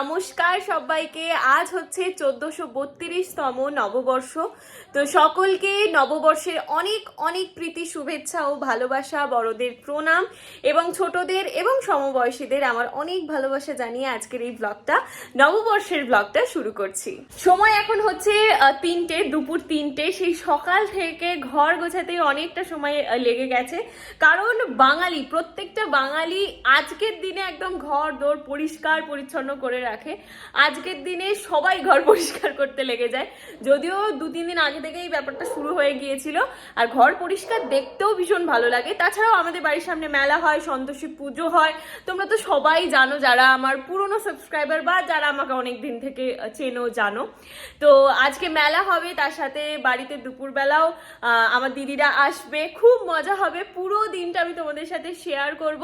নমস্কার সবাইকে। আজ হচ্ছে চোদ্দশো বত্রিশতম নববর্ষ। তো সকলকে নববর্ষের অনেক অনেক প্রীতি, শুভেচ্ছা ও ভালোবাসা, বড়দের প্রণাম এবং ছোটদের এবং সমবয়সীদের আমার অনেক ভালোবাসা জানিয়ে আজকের এই ব্লগটা নববর্ষের ব্লগটা শুরু করছি। সময় এখন হচ্ছে তিনটে, দুপুর তিনটে। সেই সকাল থেকে ঘর গোছাতে অনেকটা সময় লেগে গেছে। কারণ বাঙালি, প্রত্যেকটা বাঙালি আজকের দিনে একদম ঘর দোর পরিষ্কার পরিচ্ছন্ন করে রাখে। আজকের দিনে সবাই ঘর পরিষ্কার করতে লেগে যায়। যদিও দু, তিন দিন আগে থেকে এই ব্যাপারটা শুরু হয়ে গিয়েছিল। আর ঘর পরিষ্কার দেখতেও ভীষণ ভালো লাগে। তাছাড়াও আমাদের বাড়ির সামনে মেলা হয়, সন্তোষী পুজো হয়। তোমরা তো সবাই জানো, যারা আমার পুরনো সাবস্ক্রাইবার বা যারা আমাকে অনেক দিন থেকে চেনো, জানো। তো আজকে মেলা হবে, তার সাথে বাড়িতে দুপুরবেলাও আমার দিদিরা আসবে। খুব মজা হবে। পুরো দিনটা আমি তোমাদের সাথে শেয়ার করব।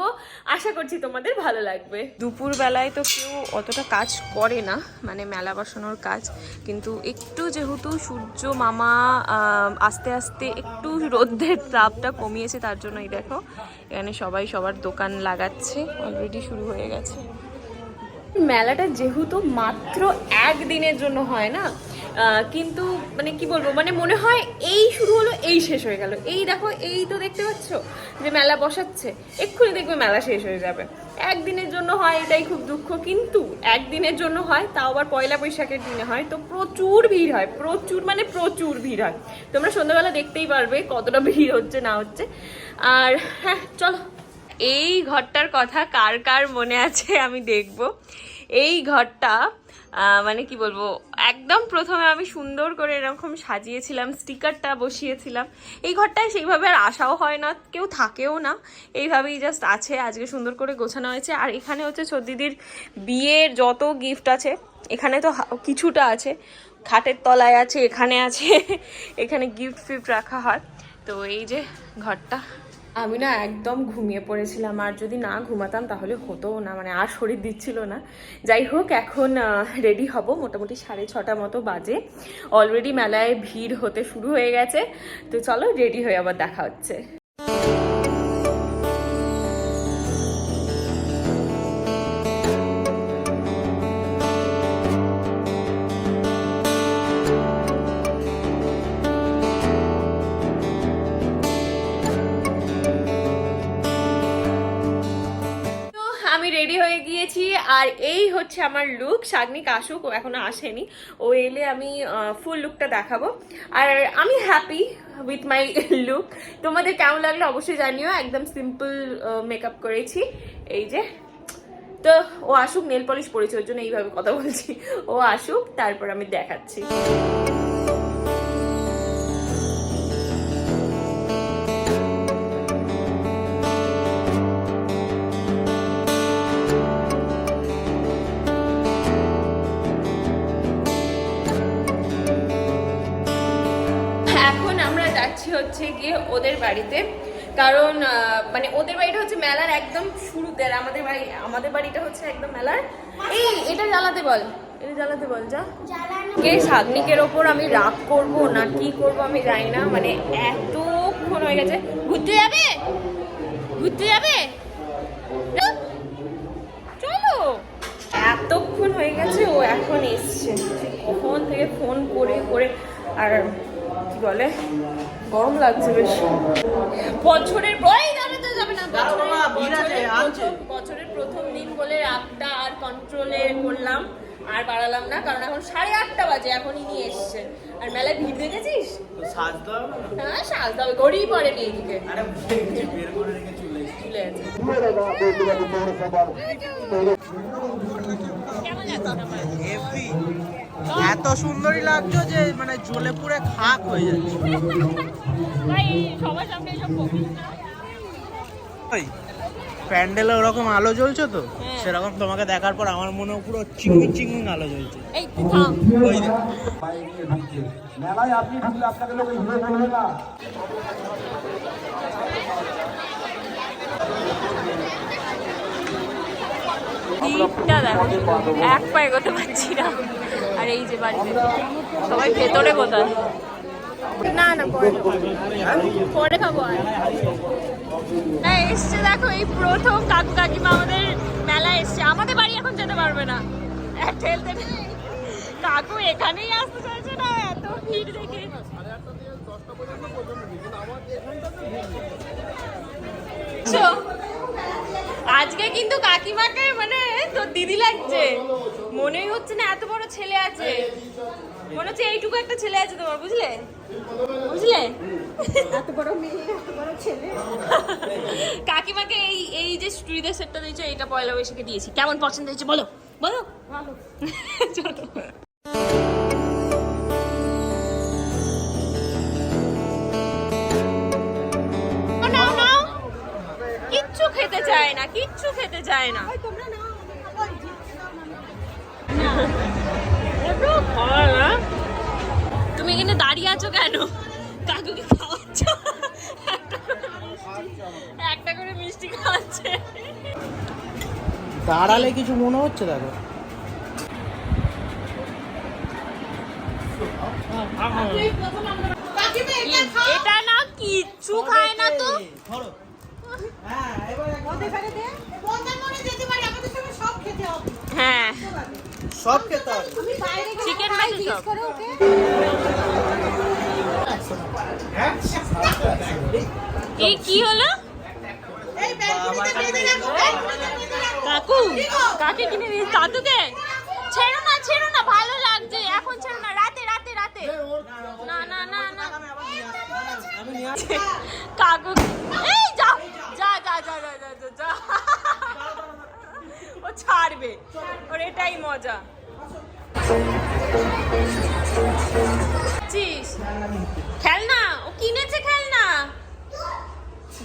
আশা করছি তোমাদের ভালো লাগবে। দুপুর বেলায় তো কেউ অতটা কাজ করে না মানে মেলা বসানোর কাজ। কিন্তু একটু যেহেতু সূর্য মামা আস্তে আস্তে একটু রোদ্রের তাপটা কমিয়েছে, তার জন্য এই দেখো, এখানে সবাই সবার দোকান লাগাচ্ছে অলরেডি শুরু হয়ে গেছে। মেলাটা যেহেতু মাত্র একদিনের জন্য হয় না কিন্তু মানে কি বলব মানে মনে হয় এই শুরু হলো, এই শেষ হয়ে গেল। এই দেখো, এই তো দেখতে পাচ্ছ যে মেলা বসাচ্ছে। এক্ষুনি দেখবে মেলা শেষ হয়ে যাবে। একদিনের জন্য হয় এটাই খুব দুঃখ, কিন্তু একদিনের জন্য হয়, তাও আবার পয়লা বৈশাখের দিনে হয়। তো প্রচুর ভিড় হয়, প্রচুর মানে প্রচুর ভিড় হয়। তোমরা সন্ধ্যাবেলা দেখতেই পারবে কতটা ভিড় হচ্ছে না হচ্ছে। আর হ্যাঁ চলো। এই ঘরটার কথা কার কার মনে আছে আমি দেখব। এই ঘরটা মানে কি বলব, একদম প্রথমে আমি সুন্দর করে এরকম সাজিয়েছিলাম, স্টিকারটা বসিয়েছিলাম। এই ঘরটায় সেইভাবে আর আসাও হয় না, কেউ থাকেও না। এইভাবেই জাস্ট আছে, আজকে সুন্দর করে গোছানো হয়েছে। আর এখানে হচ্ছে সর্দিদির বিয়ের যত গিফট আছে, এখানে তো কিছুটা আছে। খাটের তলায় আছে, এখানে আছে। এখানে গিফট ফিফট রাখা হয়। তো এই যে ঘরটা। আমি না একদম ঘুমিয়ে পড়েছিলাম, আর যদি না ঘুমাতাম তাহলে হতো না মানে আর শরীর দিচ্ছিল না। যাই হোক, এখন রেডি হব, মোটামুটি সাড়ে ছটা মতো বাজে। অলরেডি মেলায় ভিড় হতে শুরু হয়ে গেছে। তো চলো রেডি হয়ে আবার দেখা হচ্ছে। আর এই হচ্ছে আমার লুক শাগনিক আসুক, ও এখনও আসেনি। ও এলে আমি ফুল লুকটা দেখাবো। আর আমি হ্যাপি উইথ মাই লুক তোমাদের কেমন লাগল অবশ্যই জানিও। একদম সিম্পল মেকআপ করেছি। এই যে, তো ও আসুক নেল পলিশ পরেছে, ওর জন্য এইভাবে কথা বলছি। ও আসুক, তারপর আমি দেখাচ্ছি। যাচ্ছি হচ্ছে গিয়ে ওদের বাড়িতে। কারণ মানে ওদের বাড়িটা হচ্ছে মেলার একদম শুরুতে, আর আমাদের বাড়ি, আমাদের বাড়িটা হচ্ছে একদম মেলার। এই, এটা জ্বালাতে বল। এটা জ্বালাতে বল, যা। কে শাগনিকের ওপর আমি রাগ করব না কি করব আমি জানি না মানে এতক্ষণ হয়ে গেছে। ঘুরতে যাবে? ঘুরতে যাবে? চলো। এতক্ষণ হয়ে গেছে, ও এখন এসছে। কখন থেকে ফোন করে করে, আর কি বলে? গরম লাগছে বেশ। বছরের বই দাঁড়াতে যাবে না বছরের- প্রথম- দিন বলে রাগটা আর কন্ট্রোলে করলাম আর বাড়ালাম না কারণ এখন সাড়ে আটটা বাজে এখন ইনি এসছে। আর মেলায় ভিড় দেখেছিস? হ্যাঁ সাজতে হবে ঘড়ি পড়েনি আছে কেমন লাগছে। এত সুন্দরই লাগছো যে মানে জ্বলে পুড়ে খাক হয়ে যাচ্ছে ভাই সবার সামনে এসব বকিস না। ওই, প্যান্ডেলে ওরকম আলো জ্বলছে তো হ্যাঁ। সেরকম তোমাকে দেখার পর আমার মনে পুরো চিংমিং চিংমিং আলো জ্বলছে। মেলায় আপনি ঢুকলে আপনাকে লোক হিরো বলবে না ভিড়টা দেখো এক পা এগোতে পারছি না। আর এই যে বাড়িতে। সবাই ভেতরে কোথায়? না না পরে খাব। হ্যাঁ এসছে দেখো এই প্রথম কাকু কাকিমা আমাদের মেলায় এসছে। আমাদের বাড়ি এখন যেতে পারবে না। ঠেলতে কাকু এখানেই আসতে চাইছে না এত ভিড় দেখে। আজকে কিন্তু কাকিমাকে মানে তোর দিদি লাগছে। মনেই হচ্ছে না এত বড় ছেলে আছে। মনে হচ্ছে এইটুকু একটা ছেলে আছে তোমার বুঝলে? বুঝলে? এত বড় মেয়ে এত বড় ছেলে। কাকিমাকে এই এই যে চুড়িদার সেটটা দিয়েছ এটা পয়লা বৈশাখে দিয়েছি। কেমন পছন্দ হয়েছে বলো? বলো? ভালো। চলো কিচ্ছু খেতে চায় না কিচ্ছু খেতে চায় না। তোমরা নাও। তুমি এখানে দাঁড়িয়ে আছো কেন? কাকুকে খাওয়াচ্ছ? একটা করে মিষ্টি- খাওয়াচ্ছে। দাঁড়ালে কিছু মনে হচ্ছে দেখো। এটা না কিচ্ছু খায় না তো। হ্যাঁ সব খেতে হবে চিকেন এই কি হলো? কাকু কাকে কিনে দিয়েছে দাদুকে? ছেড়ো না ছেড়ো না ভালো লাগছে। এখন ছেড়ো না রাতে রাতে রাতে। না না না না। কাকু এই যা যা যা যা যা যা। ও ছাড়বে। ওর এটাই মজা। খেলনা? ও কিনেছে খেলনা?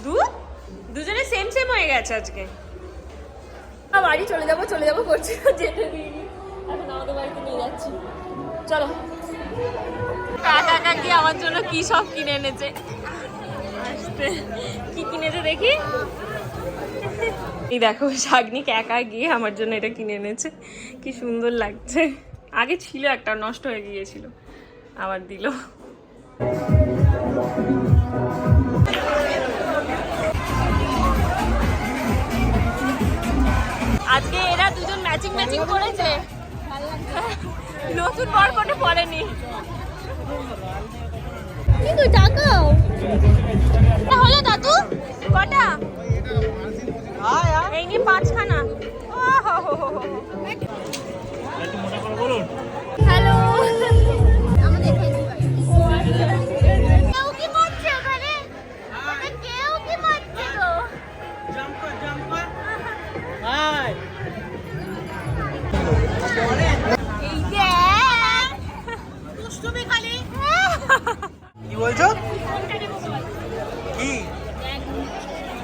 দুধ দুজনে সেম সেম হয়ে গেছে আজকে। বাড়ি চলে যাব চলে যাব করছি যেতে দিইনি। এখন আমাদের বাড়িতে নিয়ে যাচ্ছি। চলো। কাকা কাকি আমার জন্য কি সব কিনে এনেছে? আসতে। কি কিনেছে দেখি? এই দেখো শাগনিক একা গিয়ে আমার জন্য এটা কিনে এনেছে। কি সুন্দর লাগছে। আগে ছিল একটা নষ্ট হয়ে গিয়েছিল। আবার দিল। আজকে এরা দুজন ম্যাচিং ম্যাচিং করেছে। নতুন বর কোটে পড়েনি কিন্তু দাদু কটা? এই নিয়ে পাঁচখানা।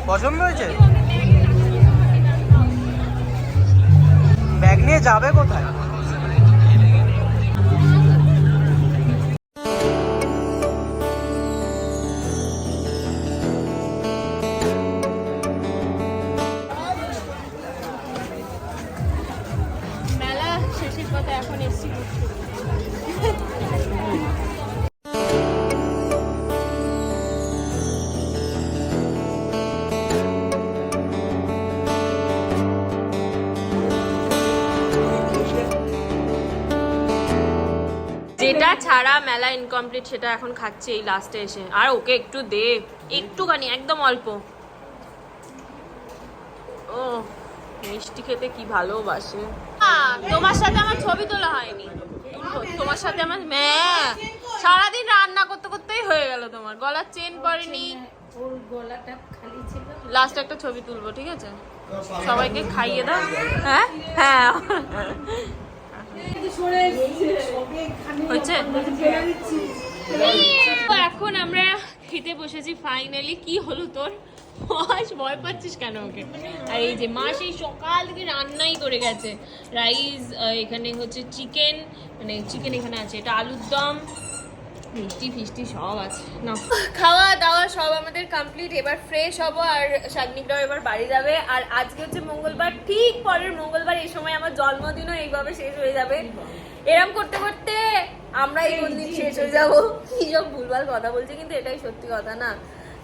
পছন্দ হয়েছে? ব্যাগ নিয়ে যাবে কোথায়? এখন এসছি। ছাড়া মেলা ইনকমপ্লিট সেটা এখন খাচ্ছে এই লাস্টে এসে। আর ওকে একটু দে। একটুখানি, একদম অল্প। ও, মিষ্টি খেতে কি ভালোবাসে। তোমার সাথে আমার ছবি তোলা হয়নি। তোমার সাথে আমার হ্যাঁ সারাদিন রান্না করতে করতেই হয়ে গেল তোমার। গলার চেন ছিল লাস্ট একটা ছবি তুলবো, ঠিক আছে? সবাইকে খাইয়ে দাও। হ্যাঁ? হ্যাঁ। এখন আমরা খেতে বসেছি ফাইনালি কি হলো তোর? মাস ভয় পাচ্ছিস কেন ওকে আর এই যে মা সেই সকাল থেকে রান্নাই করে গেছে। রাইস এখানে হচ্ছে চিকেন মানে চিকেন এখানে আছে। এটা আলুর দম মিষ্টি ফিষ্টি সব আছে। না খাওয়া দাওয়া সব আমাদের কমপ্লিট এবার ফ্রেশ হব আর শাগনিকরাও এবার বাড়ি যাবে। আর আজকে হচ্ছে মঙ্গলবার ঠিক পরের মঙ্গলবার এই সময় আমার জন্মদিনও এইভাবে শেষ হয়ে যাবে। এরম করতে করতে আমরা এই কোন দিন শেষ হয়ে যাব। কি সব ভুলভাল কথা বলছে কিন্তু এটাই সত্যি কথা না।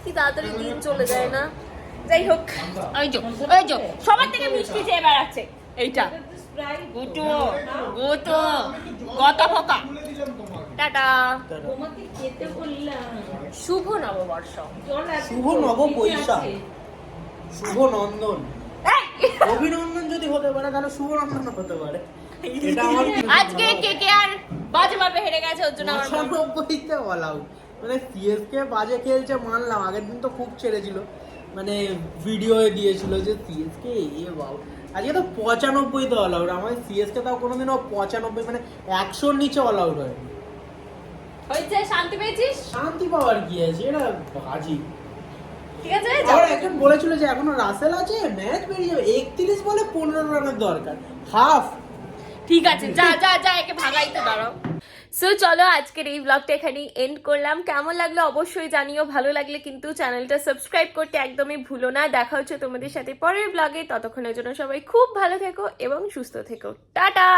কি তাড়াতাড়ি দিন চলে যায় না। যাই হোক। ওই যো ওই যো সবার থেকে মিষ্টি চেয়ে বেড়াচ্ছে। এইটা। গুটু গুটু। গত ফকা। টাটা। শুভ নববর্ষ। শুভ নব বৈশাখ। শুভ নন্দন। অভিনন্দন যদি হতে পারে তাহলে শুভ নন্দন হতে পারে। আজকে কে কে আর বাজে ভাবে হেরে গেছে ওর জন্য আমার মন- পঁচানব্বইতে মানে সিএসকে বাজে খেলছে মানলাম। আগের দিন তো খুব ছেড়েছিল। মানে ভিডিও দিয়েছিল যে সিএসকে এ বাউ আজকে তো পঁচানব্বইতে অল আউট আমার সিএসকে তাও কোনোদিনও পঁচানব্বই মানে একশোর নিচে অল আউট হয় হয়েছে শান্তি পেয়েছিস? শান্তি পাওয়ার কি আছে? এটা বাজি। ঠিক আছে আবার একজন বলেছিল যে এখনও রাসেল আছে ম্যাচ বেরিয়ে যাবে। একত্রিশ বলে পনেরো রানের দরকার। হাফ। ঠিক আছে যা যা যা একে ভাগাইতে দাঁড়াও। সো চলো আজকের এই ব্লগটা এখানেই এন্ড করলাম। কেমন লাগল অবশ্যই জানিও। ভালো লাগলে কিন্তু চ্যানেলটা সাবস্ক্রাইব করতে একদমই ভুলো না। দেখা হচ্ছে তোমাদের সাথে পরের ব্লগে ততক্ষণের জন্য সবাই খুব ভালো থেকো এবং সুস্থ থেকো। টাটা!